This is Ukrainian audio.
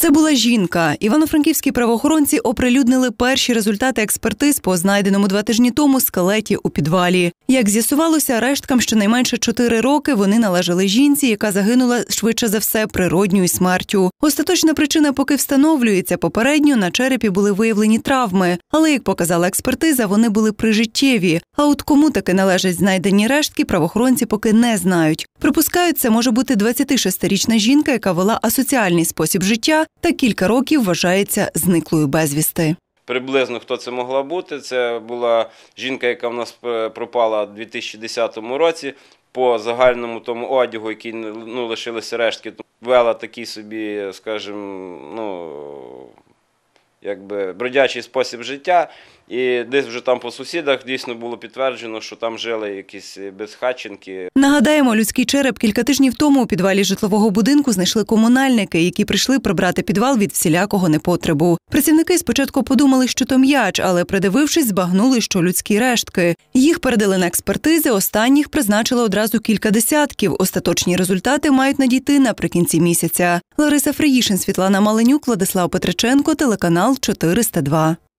Це була жінка. Івано-франківські правоохоронці оприлюднили перші результати експертиз по знайденому два тижні тому скелеті у підвалі. Як з'ясувалося, решткам щонайменше чотири роки вони належали жінці, яка загинула швидше за все природньою смертю. Остаточна причина поки встановлюється. Попередньо на черепі були виявлені травми, але як показала експертиза, вони були прижиттєві. А от кому таки належать знайдені рештки, правоохоронці поки не знають. Припускають, це може бути 26-річна жінка, яка вела асоціальний спосіб життя та кілька років вважається зниклою безвісти. Приблизно хто це могла бути. Це була жінка, яка в нас е, пропала у 2010 році. По загальному тому одягу, який ну, лишилися рештки, вела такий собі, скажімо, ну якби бродячий спосіб життя. І десь вже там по сусідах дійсно було підтверджено, що там жили якісь безхатченки. Нагадаємо, людський череп кілька тижнів тому у підвалі житлового будинку знайшли комунальники, які прийшли прибрати підвал від всілякого непотребу. Працівники спочатку подумали, що то м'яч, але придивившись, збагнули, що людські рештки. Їх передали на експертизи. Останніх призначили одразу кілька десятків. Остаточні результати мають надійти наприкінці місяця. Лариса Фриїшин, Світлана Маленюк, Владислав Петриченко, телеканал 402.